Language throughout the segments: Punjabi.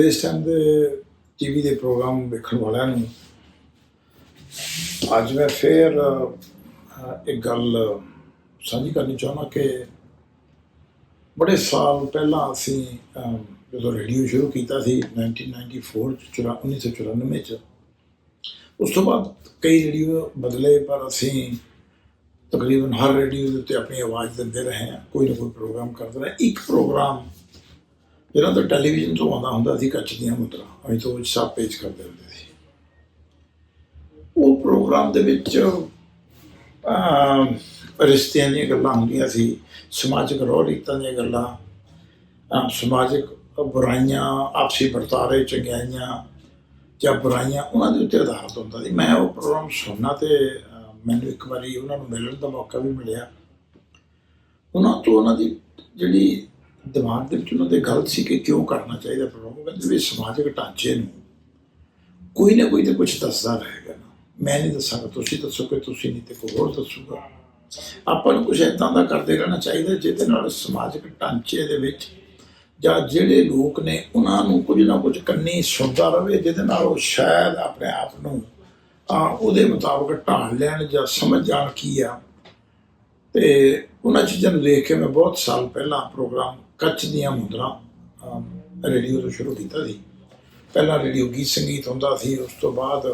ਇਸ ਟਾਈਮ ਦੇ ਟੀਵੀ ਦੇ ਪ੍ਰੋਗਰਾਮ ਵੇਖਣ ਵਾਲਿਆਂ ਨੂੰ ਅੱਜ ਮੈਂ ਫੇਰ ਇੱਕ ਗੱਲ ਸਾਂਝੀ ਕਰਨੀ ਚਾਹੁੰਦਾ ਕਿ ਬੜੇ ਸਾਲ ਪਹਿਲਾਂ ਅਸੀਂ ਜਦੋਂ ਰੇਡੀਓ ਸ਼ੁਰੂ ਕੀਤਾ ਸੀ 1994 ਚ ਚੁਰਾ- 1994 ਚ, ਉਸ ਤੋਂ ਬਾਅਦ ਕਈ ਰੇਡੀਓ ਬਦਲੇ, ਪਰ ਅਸੀਂ ਤਕਰੀਬਨ ਹਰ ਰੇਡੀਓ ਦੇ ਉੱਤੇ ਆਪਣੀ ਆਵਾਜ਼ ਦਿੰਦੇ ਰਹੇ ਹਾਂ, ਕੋਈ ਨਾ ਕੋਈ ਪ੍ਰੋਗਰਾਮ ਕਰਦੇ ਰਹੇ ਇੱਕ ਪ੍ਰੋਗਰਾਮ ਜਿਹੜਾ ਤਾਂ ਟੈਲੀਵਿਜ਼ਨ ਤੋਂ ਆਉਂਦਾ ਹੁੰਦਾ ਸੀ ਕੱਚ ਦੀਆਂ ਮੁਦਰਾ। ਅਸੀਂ ਤੋਂ ਸਭ ਪੇਜ ਕਰਦੇ ਹੁੰਦੇ ਸੀ। ਉਹ ਪ੍ਰੋਗਰਾਮ ਦੇ ਵਿੱਚ ਰਿਸ਼ਤਿਆਂ ਦੀਆਂ ਗੱਲਾਂ ਹੁੰਦੀਆਂ ਸੀ ਸਮਾਜਿਕ ਰੋਹ ਦੀਆਂ ਗੱਲਾਂ ਅਮ, ਸਮਾਜਿਕ ਬੁਰਾਈਆਂ ਆਪਸੀ ਵਰਤਾਰੇ ਚੰਗਿਆਈਆਂ ਜਾਂ ਬੁਰਾਈਆਂ ਉਹਨਾਂ ਦੇ ਉੱਤੇ ਆਧਾਰਿਤ ਹੁੰਦਾ ਸੀ। ਮੈਂ ਉਹ ਪ੍ਰੋਗਰਾਮ ਸੁਣਨਾ ਤੇ ਮੈਨੂੰ ਇੱਕ ਵਾਰੀ ਉਹਨਾਂ ਨੂੰ ਮਿਲਣ ਦਾ ਮੌਕਾ ਵੀ ਮਿਲਿਆ। ਉਹਨਾਂ ਤੋਂ ਉਹਨਾਂ ਦੀ ਜਿਹੜੀ ਦਿਮਾਗ ਦੇ ਵਿੱਚ ਉਹਨਾਂ ਦੇ ਗਲਤ ਸੀ ਕਿ ਕਿਉਂ ਕਰਨਾ ਚਾਹੀਦਾ ਪ੍ਰੋਗਰਾਮ? ਉਹ ਕਹਿੰਦੇ ਵੀ ਸਮਾਜਿਕ ਢਾਂਚੇ ਨੂੰ ਕੋਈ ਨਾ ਕੋਈ ਤਾਂ ਕੁਝ ਦੱਸਦਾ ਰਹੇਗਾ ਨਾ। ਮੈਂ ਨਹੀਂ ਦੱਸਾਂਗਾ, ਤੁਸੀਂ ਦੱਸੋਗੇ ਤੁਸੀਂ ਨਹੀਂ ਤੇ ਕੋਈ ਹੋਰ ਦੱਸੂਗਾ। ਆਪਾਂ ਨੂੰ ਕੁਝ ਇਦਾਂ ਦਾ ਕਰਦੇ ਰਹਿਣਾ ਚਾਹੀਦਾ ਜਿਹਦੇ ਨਾਲ ਸਮਾਜਿਕ ਢਾਂਚੇ ਦੇ ਵਿੱਚ ਜਾਂ ਜਿਹੜੇ ਲੋਕ ਨੇ ਉਹਨਾਂ ਨੂੰ ਕੁਝ ਨਾ ਕੁਝ ਕੰਨੀ ਸੁਣਦਾ ਰਹੇ ਜਿਹਦੇ ਨਾਲ ਉਹ ਸ਼ਾਇਦ ਆਪਣੇ ਆਪ ਨੂੰ ਆ ਉਹਦੇ ਮੁਤਾਬਕ ਢਾਲ ਲੈਣ ਜਾਂ ਸਮਝ ਜਾਣ ਕੀ ਆ। ਤੇ ਉਹਨਾਂ ਚੀਜ਼ਾਂ ਨੂੰ ਦੇਖ ਕੇ ਮੈਂ ਬਹੁਤ ਸਾਲ ਪਹਿਲਾਂ ਪ੍ਰੋਗਰਾਮ ਕੱਚ ਦੀਆਂ ਮੁੰਦਰਾਂ ਰੇਡੀਓ ਤੋਂ ਸ਼ੁਰੂ ਕੀਤਾ ਸੀ। ਪਹਿਲਾਂ ਰੇਡੀਓ ਗੀਤ ਸੰਗੀਤ ਹੁੰਦਾ ਸੀ, ਉਸ ਤੋਂ ਬਾਅਦ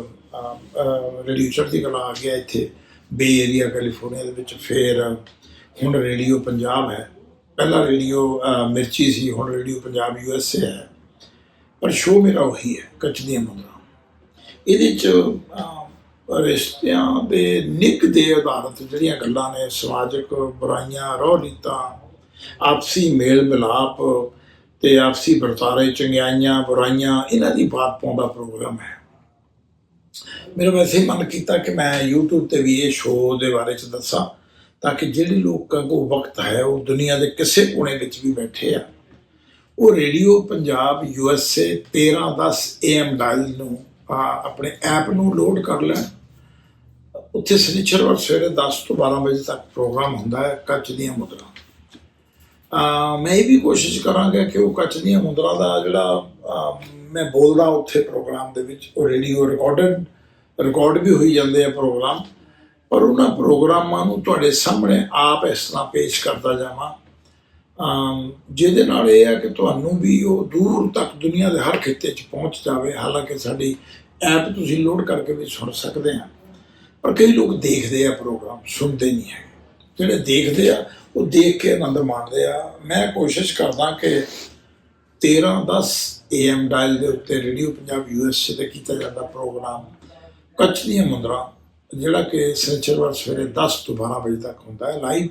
ਰੇਡੀਓ ਚੜ੍ਹਦੀ ਕਲਾ ਆ ਗਿਆ ਇੱਥੇ। ਬੇ ਏਰੀਆ, ਕੈਲੀਫੋਰਨੀਆ ਦੇ ਵਿੱਚ ਫਿਰ, ਹੁਣ ਰੇਡੀਓ ਪੰਜਾਬ ਹੈ। ਪਹਿਲਾਂ ਰੇਡੀਓ ਮਿਰਚੀ ਸੀ, ਹੁਣ radio Punjab U S A ਹੈ। ਪਰ ਸ਼ੋਅ ਮੇਰਾ ਉਹੀ ਹੈ, ਕੱਚ ਦੀਆਂ ਮੁੰਦਰਾਂ। ਇਹਦੇ ਚ ਰਿਸ਼ਤਿਆਂ ਦੇ ਨਿੱਘ ਦੇ ਆਧਾਰਿਤ ਜਿਹੜੀਆਂ ਗੱਲਾਂ ਨੇ, ਸਮਾਜਿਕ ਬੁਰਾਈਆਂ ਰੋਹ ਰੀਤਾਂ ਆਪਸੀ ਮੇਲ ਮਿਲਾਪ ਤੇ ਆਪਸੀ ਵਰਤਾਰੇ ਚੰਗਿਆਈਆਂ, ਬੁਰਾਈਆਂ, ਇਹਨਾਂ ਦੀ ਬਾਤ ਪਾਉਂਦਾ ਪ੍ਰੋਗਰਾਮ ਹੈ। ਮੇਰਾ ਵੈਸੇ ਹੀ ਮਨ ਕੀਤਾ ਕਿ ਮੈਂ YouTube ਤੇ ਵੀ ਇਹ ਸ਼ੋਅ ਦੇ ਬਾਰੇ ਚ ਦੱਸਾਂ, ਤਾਂ ਕਿ ਜਿਹੜੇ ਲੋਕਾਂ ਕੋਲ ਵਕਤ ਹੈ, ਉਹ ਦੁਨੀਆ ਦੇ ਕਿਸੇ ਕੋਨੇ ਵਿੱਚ ਵੀ ਬੈਠੇ ਆ। ਉਹ radio Punjab USA 1310 AM dial ਨੂੰ ਆਪਣੇ ਐਪ ਨੂੰ ਲੋਡ ਕਰ ਲੈਣ। ਉੱਥੇ ਸ਼ਨੀਚਰਵਾਰ ਸਵੇਰੇ 10 ਤੋਂ 12 ਵਜੇ ਤੱਕ ਪ੍ਰੋਗਰਾਮ ਹੁੰਦਾ ਹੈ, ਕੱਚ ਦੀਆਂ ਮੁਦਰਾਂ। ਮੈਂ ਇਹ ਵੀ ਕੋਸ਼ਿਸ਼ ਕਰਾਂਗਾ ਕਿ ਉਹ ਕੱਚ ਦੀਆਂ ਮੁਦਰਾਂ ਦਾ ਜਿਹੜਾ ਮੈਂ ਬੋਲਦਾ ਉੱਥੇ ਪ੍ਰੋਗਰਾਮ ਦੇ ਵਿੱਚ, ਉਹ ਰੇਡੀਓ ਰਿਕਾਰਡਡ ਰਿਕਾਰਡ ਵੀ ਹੋਈ ਜਾਂਦੇ ਆ ਪ੍ਰੋਗਰਾਮ, ਪਰ ਉਹਨਾਂ ਪ੍ਰੋਗਰਾਮਾਂ ਨੂੰ ਤੁਹਾਡੇ ਸਾਹਮਣੇ ਆਪ ਇਸ ਤਰ੍ਹਾਂ ਪੇਸ਼ ਕਰਦਾ ਜਾਵਾਂ। ਜਿਹਦੇ ਨਾਲ ਇਹ ਆ ਕਿ ਤੁਹਾਨੂੰ ਵੀ ਉਹ ਦੂਰ ਤੱਕ ਦੁਨੀਆ ਦੇ ਹਰ ਖਿੱਤੇ 'ਚ ਪਹੁੰਚ ਜਾਵੇ। ਹਾਲਾਂਕਿ ਸਾਡੀ ਐਪ ਤੁਸੀਂ ਲੋਡ ਕਰਕੇ ਵੀ ਸੁਣ ਸਕਦੇ ਆ। ਪਰ ਕਈ ਲੋਕ ਦੇਖਦੇ ਆ ਪ੍ਰੋਗਰਾਮ, ਸੁਣਦੇ ਨਹੀਂ ਹੈ ਜਿਹੜੇ ਦੇਖਦੇ ਆ, ਉਹ ਦੇਖ ਕੇ ਆਨੰਦ ਮਾਣਦੇ ਆ। ਮੈਂ ਕੋਸ਼ਿਸ਼ ਕਰਦਾ ਕਿ 13:10 AM ਡਾਇਲ ਦੇ ਉੱਤੇ ਰੇਡੀਓ ਪੰਜਾਬ ਯੂਐਸਏ ਤੇ ਕੀਤਾ ਜਾਂਦਾ ਪ੍ਰੋਗਰਾਮ, ਕੱਚ ਦੀਆਂ ਮੁੰਦਰਾਂ, ਜਿਹੜਾ ਕਿ ਸਨਿਚਰਵਾਰ ਸਵੇਰੇ 10 ਤੋਂ 12 ਵਜੇ ਤੱਕ ਹੁੰਦਾ ਹੈ ਲਾਈਵ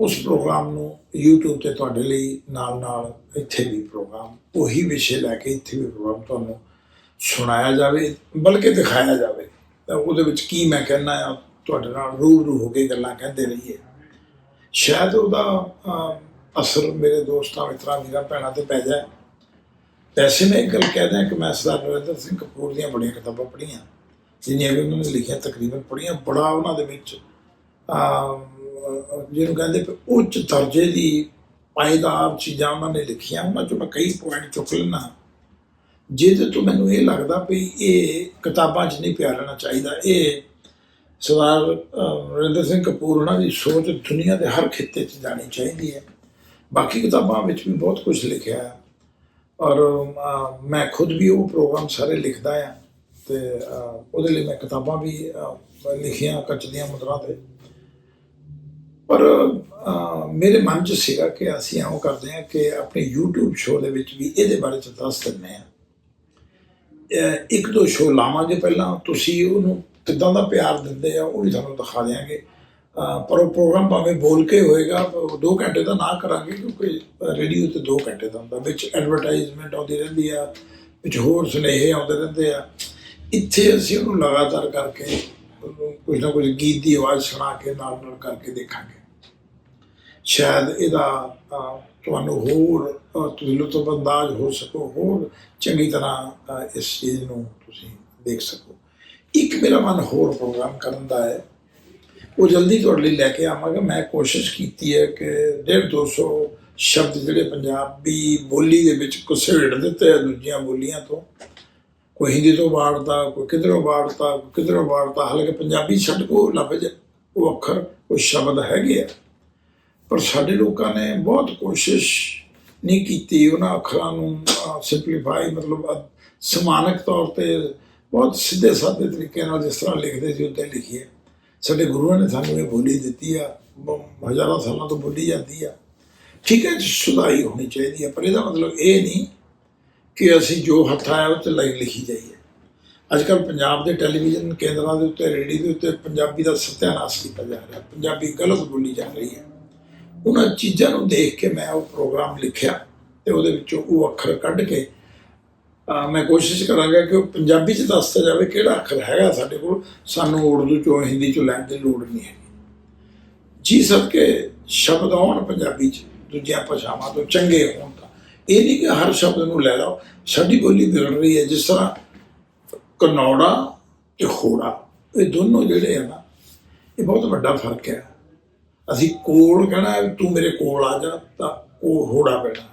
ਉਸ ਪ੍ਰੋਗਰਾਮ ਨੂੰ YouTube ਤੇ ਤੁਹਾਡੇ ਲਈ ਨਾਲ ਨਾਲ ਇੱਥੇ ਵੀ ਪ੍ਰੋਗਰਾਮ, ਉਹੀ ਵਿਸ਼ੇ ਲੈ ਕੇ ਇੱਥੇ ਵੀ ਪ੍ਰੋਗਰਾਮ ਤੁਹਾਨੂੰ ਸੁਣਾਇਆ ਜਾਵੇ, ਬਲਕਿ ਦਿਖਾਇਆ ਜਾਵੇ। ਤਾਂ ਉਹਦੇ ਵਿੱਚ ਕੀ ਮੈਂ ਕਹਿਣਾ ਆ ਤੁਹਾਡੇ ਨਾਲ ਰੂਬਰੂ ਹੋ ਕੇ ਗੱਲਾਂ ਕਹਿੰਦੇ ਰਹੀਏ। ਸ਼ਾਇਦ ਉਹਦਾ ਅਸਰ ਮੇਰੇ ਦੋਸਤਾਂ, ਮਿੱਤਰਾਂ, ਵੀਰਾਂ, ਭੈਣਾਂ ਤੇ ਪੈ ਜਾਏ। ਵੈਸੇ ਮੈਂ ਇੱਕ ਗੱਲ ਕਹਿ ਦਿਆਂ ਕਿ ਮੈਂ ਸਰਦਾਰ ਨਰਿੰਦਰ ਸਿੰਘ ਕਪੂਰ ਦੀਆਂ ਬੜੀਆਂ ਕਿਤਾਬਾਂ ਪੜ੍ਹੀਆਂ, ਜਿੰਨੀਆਂ ਵੀ ਉਹਨਾਂ ਨੇ ਲਿਖੀਆਂ, ਤਕਰੀਬਨ ਪੜ੍ਹੀਆਂ, ਬੜਾ ਉਹਨਾਂ ਦੇ ਵਿੱਚ ਜਿਹਨੂੰ ਕਹਿੰਦੇ ਵੀ ਉੱਚ ਦਰਜੇ ਦੀ ਪਾਇਦਾਰ ਚੀਜ਼ਾਂ ਉਹਨਾਂ ਨੇ ਲਿਖੀਆਂ, ਉਹਨਾਂ ਚੋਂ ਮੈਂ ਕਈ ਪੁਆਇੰਟ ਚੁੱਕ ਲੈਣਾ ਜਿਹਦੇ ਤੋਂ ਮੈਨੂੰ ਇਹ ਲੱਗਦਾ ਵੀ ਇਹ ਕਿਤਾਬਾਂ 'ਚ ਨਹੀਂ ਪਿਆ ਰਹਿਣਾ ਚਾਹੀਦਾ, ਇਹ ਸਰਦਾਰ ਅਹ, ਨਰਿੰਦਰ ਸਿੰਘ ਕਪੂਰ ਉਹਨਾਂ ਦੀ ਸੋਚ ਦੁਨੀਆ ਦੇ ਹਰ ਖਿੱਤੇ 'ਚ ਜਾਣੀ ਚਾਹੀਦੀ ਹੈ। ਬਾਕੀ ਕਿਤਾਬਾਂ ਵਿੱਚ ਵੀ ਬਹੁਤ ਕੁਝ ਲਿਖਿਆ ਹੈ। ਔਰ ਮੈਂ ਖੁਦ ਵੀ ਉਹ ਪ੍ਰੋਗਰਾਮ ਸਾਰੇ ਲਿਖਦਾ ਆ ਤੇ ਉਹਦੇ ਲਈ ਮੈਂ ਕਿਤਾਬਾਂ ਵੀ ਲਿਖੀਆਂ ਕੱਚ ਦੀਆਂ ਮੁਦਰਾਂ ਤੇ। ਪਰ ਮੇਰੇ ਮਨ 'ਚ ਸੀਗਾ ਕਿ ਅਸੀਂ ਆਉਂ ਕਰਦੇ ਹਾਂ ਕਿ ਆਪਣੇ YouTube ਸ਼ੋਅ ਦੇ ਵਿੱਚ ਵੀ ਇਹਦੇ ਬਾਰੇ ਚ ਦੱਸ ਦਿੰਦੇ ਆ ਇੱਕ ਦੋ ਸ਼ੋਅ ਲਾਵਾਂਗੇ ਪਹਿਲਾਂ ਤੁਸੀਂ ਉਹਨੂੰ ਕਿੱਦਾਂ ਦਾ ਪਿਆਰ ਦਿੰਦੇ ਆ, ਉਹ ਵੀ ਤੁਹਾਨੂੰ ਦਿਖਾ ਦਿਆਂਗੇ। ਪਰ ਉਹ ਪ੍ਰੋਗਰਾਮ ਭਾਵੇਂ ਬੋਲ ਕੇ ਹੋਏਗਾ 2 ਘੰਟੇ ਦਾ ਨਾ ਕਰਾਂਗੇ, ਕਿਉਂਕਿ ਰੇਡੀਓ ਤੇ 2 ਘੰਟੇ ਦਾ ਹੁੰਦਾ। ਵਿੱਚ ਐਡਵਰਟਾਈਜ਼ਮੈਂਟ ਆਉਂਦੀ ਰਹਿੰਦੀ ਆ, ਵਿੱਚ ਹੋਰ ਸੁਨੇਹੇ ਆਉਂਦੇ ਰਹਿੰਦੇ ਆ। ਇੱਥੇ ਅਸੀਂ ਉਹਨੂੰ ਲਗਾਤਾਰ ਕਰਕੇ, ਉਹਨੂੰ ਕੁਝ ਨਾ ਕੁਝ ਗੀਤ ਦੀ ਆਵਾਜ਼ ਸੁਣਾ ਕੇ, ਨਾਲ ਨਾਲ ਕਰਕੇ ਦੇਖਾਂਗੇ। ਸ਼ਾਇਦ ਇਹਦਾ ਤੁਹਾਨੂੰ ਹੋਰ ਤੁਸੀਂ ਲੁਤਫ ਅੰਦਾਜ਼ ਹੋ ਸਕੋ, ਹੋਰ ਚੰਗੀ ਤਰ੍ਹਾਂ ਇਸ ਚੀਜ਼ ਨੂੰ ਤੁਸੀਂ ਦੇਖ ਸਕੋ। ਇੱਕ ਮੇਰਾ ਮਨ ਹੋਰ ਪ੍ਰੋਗਰਾਮ ਕਰਨ ਦਾ ਹੈ। ਉਹ ਜਲਦੀ ਤੁਹਾਡੇ ਲਈ ਲੈ ਕੇ ਆਵਾਂਗਾ। ਮੈਂ ਕੋਸ਼ਿਸ਼ ਕੀਤੀ ਹੈ ਕਿ 150 200 ਸ਼ਬਦ ਜਿਹੜੇ ਪੰਜਾਬੀ ਬੋਲੀ ਦੇ ਵਿੱਚ ਕੁਸੇੜ ਦਿੱਤੇ ਆ ਦੂਜੀਆਂ ਬੋਲੀਆਂ ਤੋਂ। ਕੋਈ ਹਿੰਦੀ ਤੋਂ ਵਾੜਤਾ ਕੋਈ ਕਿਧਰੋਂ ਵਾੜਤਾ ਕੋਈ ਕਿਧਰੋਂ ਵਾੜਤਾ ਹਾਲਾਂਕਿ ਪੰਜਾਬੀ ਛੱਡ ਕੋ ਲਫ਼ਜ਼, ਉਹ ਅੱਖਰ, ਉਹ ਸ਼ਬਦ ਹੈਗੇ ਆ। ਪਰ ਸਾਡੇ ਲੋਕਾਂ ਨੇ ਬਹੁਤ ਕੋਸ਼ਿਸ਼ ਨਹੀਂ ਕੀਤੀ। ਉਹਨਾਂ ਅੱਖਰਾਂ ਨੂੰ ਸਿੰਪਲੀਫਾਈ ਮਤਲਬ ਸਮਾਨਕ ਤੌਰ ਤੇ ਬਹੁਤ ਸਿੱਧੇ ਸਾਦੇ ਤਰੀਕੇ ਨਾਲ ਜਿਸ ਤਰ੍ਹਾਂ ਲਿਖਦੇ ਸੀ ਉੱਤੇ ਲਿਖੀਏ। ਸਾਡੇ ਗੁਰੂਆਂ ਨੇ ਸਾਨੂੰ ਇਹ ਬੋਲੀ ਦਿੱਤੀ ਆ, ਬ- ਹਜ਼ਾਰਾਂ ਸਾਲਾਂ ਤੋਂ ਬੋਲੀ ਜਾਂਦੀ ਆ। ਠੀਕ ਹੈ ਸੁਧਾਈ ਹੋਣੀ ਚਾਹੀਦੀ ਹੈ ਪਰ ਇਹਦਾ ਮਤਲਬ ਇਹ ਨਹੀਂ ਕਿ ਅਸੀਂ ਜੋ ਹੱਥ ਆਇਆ ਉਹ ਤੇ ਲਈ ਲਿਖੀ ਜਾਈਏ। ਅੱਜ ਕੱਲ੍ਹ ਪੰਜਾਬ ਦੇ ਟੈਲੀਵਿਜ਼ਨ ਕੇਂਦਰਾਂ ਦੇ ਉੱਤੇ, ਰੇਡੀਓ ਦੇ ਉੱਤੇ ਪੰਜਾਬੀ ਦਾ ਸਤਿਆਨਾਸ਼ ਕੀਤਾ ਜਾ ਰਿਹਾ, ਪੰਜਾਬੀ ਗਲਤ ਬੋਲੀ ਜਾ ਰਹੀ ਹੈ। ਉਹਨਾਂ ਚੀਜ਼ਾਂ ਨੂੰ ਦੇਖ ਕੇ ਮੈਂ ਉਹ ਪ੍ਰੋਗਰਾਮ ਲਿਖਿਆ ਤੇ ਉਹਦੇ ਵਿੱਚੋਂ ਉਹ ਅੱਖਰ ਕੱਢ ਕੇ ਮੈਂ ਕੋਸ਼ਿਸ਼ ਕਰਾਂਗਾ ਕਿ ਉਹ ਪੰਜਾਬੀ ਚ ਦੱਸਤਾ ਜਾਵੇ ਕਿਹੜਾ ਅੱਖਰ ਹੈਗਾ ਸਾਡੇ ਕੋਲ। ਸਾਨੂੰ ਉਰਦੂ ਚੋਂ ਹਿੰਦੀ ਚੋਂ ਲੈਣ ਦੀ ਲੋੜ ਨਹੀਂ ਹੈ ਜੀ ਸਭ ਕੇ ਸ਼ਬਦ ਆਉਣ ਪੰਜਾਬੀ ਚ ਦੂਜੀਆਂ ਭਾਸ਼ਾਵਾਂ ਤੋਂ ਚੰਗੇ ਹੋਣ ਤਾਂ। ਇਹ ਨਹੀਂ ਕਿ ਹਰ ਸ਼ਬਦ ਨੂੰ ਲੈ ਲਓ ਸਾਡੀ ਬੋਲੀ ਵਿਗੜ ਰਹੀ ਹੈ। ਜਿਸ ਤਰ੍ਹਾਂ ਕਨੌੜਾ ਤੇ ਖੋੜਾ ਇਹ ਦੋਨੋਂ ਜਿਹੜੇ ਆ ਨਾ ਇਹ ਬਹੁਤ ਵੱਡਾ ਫ਼ਰਕ ਹੈ। ਅਸੀਂ ਕੋਲ ਕਹਿਣਾ ਹੈ, ਤੂੰ ਮੇਰੇ ਕੋਲ ਆ ਜਾ ਤਾਂ ਉਹ ਹੋੜਾ ਪੈਣਾ।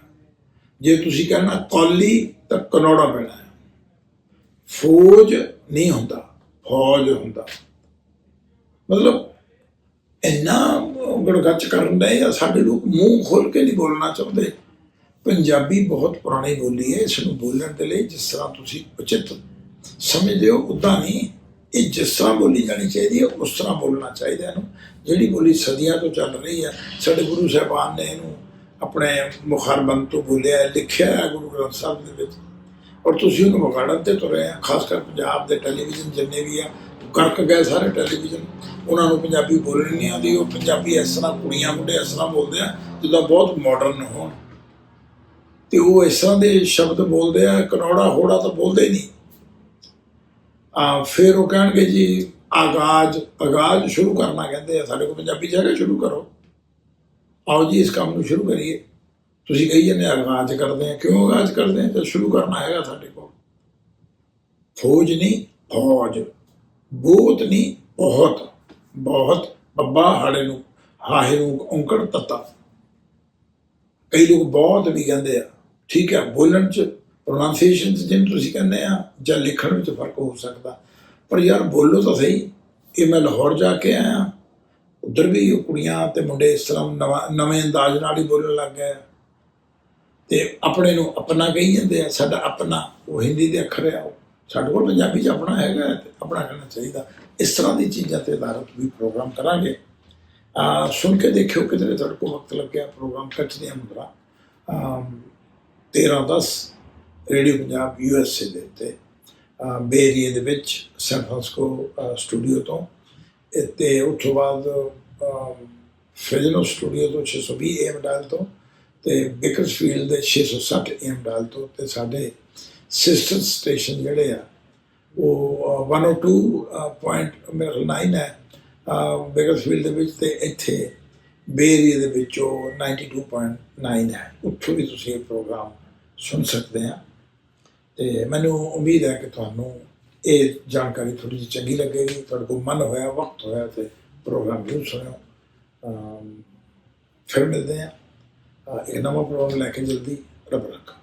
ਜੇ ਤੁਸੀਂ ਕਹਿਣਾ ਕੌਲੀ ਤਾਂ ਕਨੌੜਾ ਪੈਣਾ ਹੈ। ਫੌਜ ਨਹੀਂ ਹੁੰਦਾ, ਫੌਜ ਹੁੰਦਾ। ਮਤਲਬ ਇੰਨਾ ਗੜਗੱਚ ਕਰਨ ਦਾ ਆ, ਸਾਡੇ ਲੋਕ ਮੂੰਹ ਖੋਲ ਕੇ ਨਹੀਂ ਬੋਲਣਾ ਚਾਹੁੰਦੇ। ਪੰਜਾਬੀ ਬਹੁਤ ਪੁਰਾਣੀ ਬੋਲੀ ਹੈ, ਇਸ ਨੂੰ ਬੋਲਣ ਦੇ ਲਈ ਜਿਸ ਤਰ੍ਹਾਂ ਤੁਸੀਂ ਉਚਿਤ ਸਮਝਦੇ ਹੋ, ਉਦਾਂ ਨਹੀਂ। ਇਹ ਜਿਸ ਤਰ੍ਹਾਂ ਬੋਲੀ ਜਾਣੀ ਚਾਹੀਦੀ ਹੈ, ਉਸ ਤਰ੍ਹਾਂ ਬੋਲਣਾ ਚਾਹੀਦਾ ਇਹਨੂੰ। ਜਿਹੜੀ ਬੋਲੀ ਸਦੀਆਂ ਤੋਂ ਚੱਲ ਰਹੀ ਹੈ, ਸਾਡੇ ਗੁਰੂ ਸਾਹਿਬਾਨ ਨੇ ਇਹਨੂੰ ਆਪਣੇ ਮੁਖਰਬੰਦ ਤੋਂ ਬੋਲਿਆ, ਲਿਖਿਆ ਹੈ ਗੁਰੂ ਗ੍ਰੰਥ ਸਾਹਿਬ ਦੇ ਵਿੱਚ। ਔਰ ਤੁਸੀਂ ਉਹਨੂੰ ਵਿਗਾੜਨ ਤੇ ਤੁਰੇ ਆ, ਖਾਸ ਕਰ ਪੰਜਾਬ ਦੇ ਟੈਲੀਵਿਜ਼ਨ ਜਿੰਨੇ ਵੀ ਆ ਕਰਕ ਗਏ ਸਾਰੇ ਟੈਲੀਵਿਜ਼ਨ, ਉਹਨਾਂ ਨੂੰ ਪੰਜਾਬੀ ਬੋਲਣੀ ਨਹੀਂ ਆਉਂਦੀ, ਉਹ ਪੰਜਾਬੀ ਇਸ ਤਰ੍ਹਾਂ ਕੁੜੀਆਂ, ਮੁੰਡੇ ਇਸ ਤਰ੍ਹਾਂ ਬੋਲਦੇ ਆ, ਜਿੱਦਾਂ ਬਹੁਤ ਮਾਡਰਨ ਹੋਣ। ਤੇ ਉਹ ਇਸ ਤਰ੍ਹਾਂ ਦੇ ਸ਼ਬਦ ਬੋਲਦੇ ਆ, ਕਨੌੜਾ ਹੋੜਾ ਤਾਂ ਬੋਲਦੇ ਨਹੀਂ। ਆ, ਫਿਰ ਉਹ ਕਹਿਣਗੇ ਜੀ, ਆਗਾਜ਼ ਆਗਾਜ਼ ਸ਼ੁਰੂ ਕਰਨਾ ਕਹਿੰਦੇ ਆ, ਸਾਡੇ ਕੋਲ ਪੰਜਾਬੀ ਚ ਹੈਗਾ ਸ਼ੁਰੂ ਕਰੋ। ਆਓ ਜੀ, ਇਸ ਕੰਮ ਨੂੰ ਸ਼ੁਰੂ ਕਰੀਏ। ਤੁਸੀਂ ਕਹੀ ਜਾਂਦੇ ਆਗਾਜ਼ ਕਰਦੇ ਆ। ਕਿਉਂ ਆਗਾਜ਼ ਕਰਦੇ ਆ? ਤਾਂ ਸ਼ੁਰੂ ਕਰਨਾ ਹੈਗਾ ਸਾਡੇ ਕੋਲ। ਫੌਜ ਨਹੀਂ, ਫੌਜ। ਬਹੁਤ ਨਹੀਂ, ਬਹੁਤ। ਬਹੁਤ ਬੱਬਾ ਹਾੜੇ ਨੂੰ, ਹਾਹੇ ਨੂੰ ਔਂਕੜ ਤੱਤਾ। ਕਈ ਲੋਕ ਬਹੁਤ ਵੀ ਕਹਿੰਦੇ ਆ, ਠੀਕ ਹੈ ਬੋਲਣ ਚ ਪ੍ਰੋਨਾਂਸੀਏਸ਼ਨ ਚ ਜਿਵੇਂ ਤੁਸੀਂ ਕਹਿੰਦੇ ਆ, ਜਾਂ ਲਿਖਣ ਵਿੱਚ ਫ਼ਰਕ ਹੋ ਸਕਦਾ। ਪਰ ਯਾਰ, ਬੋਲੋ ਤਾਂ ਸਹੀ। ਇਹ ਮੈਂ ਲਾਹੌਰ ਜਾ ਕੇ ਆਇਆ। ਉਧਰ ਵੀ ਉਹ ਕੁੜੀਆਂ ਤੇ ਮੁੰਡੇ ਇਸ ਤਰ੍ਹਾਂ ਨਵਾਂ, ਨਵੇਂ ਅੰਦਾਜ਼ ਨਾਲ ਹੀ ਬੋਲਣ ਲੱਗ ਗਏ ਤੇ ਆਪਣੇ ਨੂੰ ਆਪਣਾ ਕਹੀ ਜਾਂਦੇ ਆ, ਸਾਡਾ ਆਪਣਾ, ਉਹ ਹਿੰਦੀ ਦੇ ਅੱਖਰ ਆ, ਉਹ ਸਾਡੇ ਕੋਲ ਪੰਜਾਬੀ ਚ ਆਪਣਾ ਹੈਗਾ ਹੈ ਆਪਣਾ ਕਹਿਣਾ ਚਾਹੀਦਾ। ਇਸ ਤਰ੍ਹਾਂ ਦੀ ਚੀਜ਼ਾਂ ਤੇ ਆਧਾਰਿਤ ਵੀ ਪ੍ਰੋਗਰਾਮ ਕਰਾਂਗੇ। ਆ, ਸੁਣ ਕੇ ਦੇਖਿਓ ਕਿਤੇ ਤੁਹਾਡੇ ਕੋਲ ਵਕਤ ਲੱਗਿਆ ਪ੍ਰੋਗਰਾਮ ਕੱਚਦੀਆਂ ਮੁਦਰਾ। 13 10 radio Punjab, U S A ਦੇ ਉੱਤੇ। ਬੇ ਏਰੀਏ ਦੇ ਵਿੱਚ, ਸੈਨ ਫਰਾਂਸਿਸਕੋ ਸਟੂਡੀਓ ਤੋਂ। ਤੇ ਉਸ ਤੋਂ ਬਾਅਦ ਫ੍ਰੈਜਨੋ ਸਟੂਡੀਓ ਤੋਂ 620 ਏਐਮ ਡਾਲ ਤੋਂ ਤੇ ਬੇਕਰਸਫੀਲਡ ਦੇ 660 ਏਐਮ ਡਾਲ ਤੋਂ ਤੇ ਸਾਡੇ ਸਿਸਟਰ ਸਟੇਸ਼ਨ ਜਿਹੜੇ ਆ ਉਹ ਅਹ, 102.9 ਹੈ ਬੇਕਰਸਫੀਲਡ ਦੇ ਵਿੱਚ ਤੇ ਇੱਥੇ ਬੇ ਏਰੀਏ ਦੇ ਵਿੱਚ ਉਹ 92.9 ਹੈ। ਉੱਥੋਂ ਵੀ ਤੁਸੀਂ ਇਹ ਪ੍ਰੋਗਰਾਮ ਸੁਣ ਸਕਦੇ ਆ। ਤੇ ਮੈਨੂੰ ਉਮੀਦ ਹੈ ਕਿ ਤੁਹਾਨੂੰ ਇਹ ਜਾਣਕਾਰੀ ਥੋੜੀ ਜਿਹੀ ਚੰਗੀ ਲੱਗੇਗੀ, ਤੁਹਾਡੇ ਕੋਲ ਮਨ ਹੋਇਆ, ਵਕਤ ਹੋਇਆ ਤੇ ਪ੍ਰੋਗਰਾਮ ਜ਼ਰੂਰ ਸੁਣਿਓ। ਫਿਰ ਮਿਲਦੇ ਆ ਇਹ ਨਵਾਂ ਪ੍ਰੋਗਰਾਮ ਲੈ ਕੇ ਜਲਦੀ ਰੱਬ ਰੱਖਾ